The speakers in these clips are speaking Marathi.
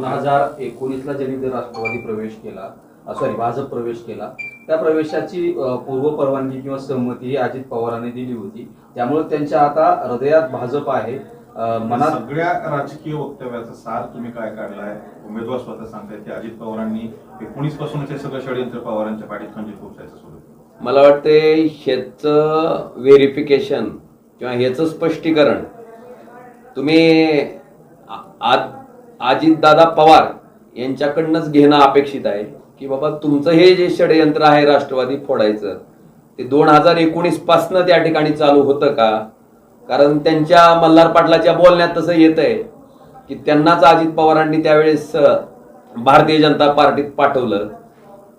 दोन हजार एकोणीसला ज्यांनी राष्ट्रवादी प्रवेश केला सॉरी भाजप प्रवेश केला त्या प्रवेशाची पूर्व परवानगी किंवा सहमती ही अजित पवारांनी दिली होती. त्यामुळे त्यांच्या आता हृदयात भाजप आहे. मनात सगळ्या राजकीय वक्तव्याचा सार तुम्ही काय काढलाय? उमेदवार स्वतः सांगतायत की अजित पवारांनी एकोणीस पासूनच हे सगळं षडयंत्र पवारांच्या पाठीत सुरू केलं. मला वाटते ह्याचं व्हेरिफिकेशन किंवा ह्याचं स्पष्टीकरण तुम्ही आ- आज अजितदादा पवार यांच्याकडनंच घेणं अपेक्षित आहे की बाबा तुमचं हे जे षडयंत्र आहे राष्ट्रवादी फोडायचं ते दोन हजार एकोणीस पासनं त्या ठिकाणी चालू होतं का? कारण त्यांच्या मल्हार पाटलाच्या बोलण्यात तसं येत आहे की त्यांनाच अजित पवारांनी त्यावेळेस भारतीय जनता पार्टीत पाठवलं.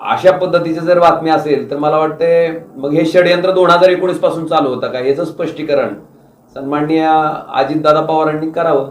अशा पद्धतीचं जर बातमी असेल तर मला वाटते मग हे षडयंत्र दोन हजार एकोणीसपासून चालू होतं का? याचं स्पष्टीकरण सन्माननीय अजितदादा पवारांनी करावं.